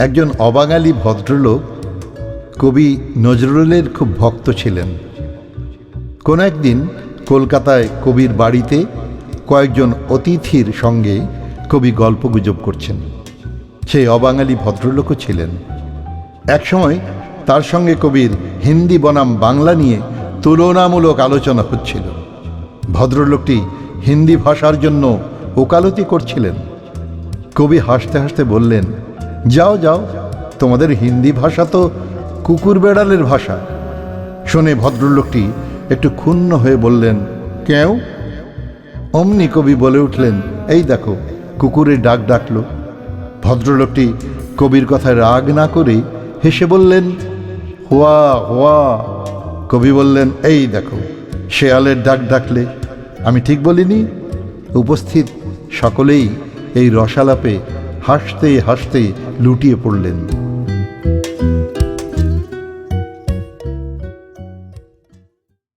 একজন অবাঙালি ভদ্রলোক কবি নজরুলের খুব ভক্ত ছিলেন। কোনো একদিন কলকাতায় কবির বাড়িতে কয়েকজন অতিথির সঙ্গে কবি গল্পগুজব করছেন। সেই অবাঙালি ভদ্রলোকও ছিলেন। একসময় তার সঙ্গে কবির হিন্দি বনাম বাংলা নিয়ে তুলনামূলক আলোচনা হচ্ছিল। ভদ্রলোকটি হিন্দি ভাষার জন্য ওকালতি করছিলেন। কবি হাসতে হাসতে বললেন যাও যাও, তোমাদের হিন্দি ভাষা তো কুকুর বেড়ালের ভাষা। শুনে ভদ্রলোকটি একটু ক্ষুণ্ণ হয়ে বললেন, কেউ? অমনি কবি বলে উঠলেন, এই দেখো কুকুরের ডাক ডাকলো। ভদ্রলোকটি কবির কথায় রাগ না করে হেসে বললেন, হোয়া হোয়া। কবি বললেন, এই দেখো, শেয়ালের ডাক ডাকলে। আমি ঠিক বলিনি, উপস্থিত সকলেই এই রসালাপে হাসতে হাসতে লুটিয়ে পড়লেন।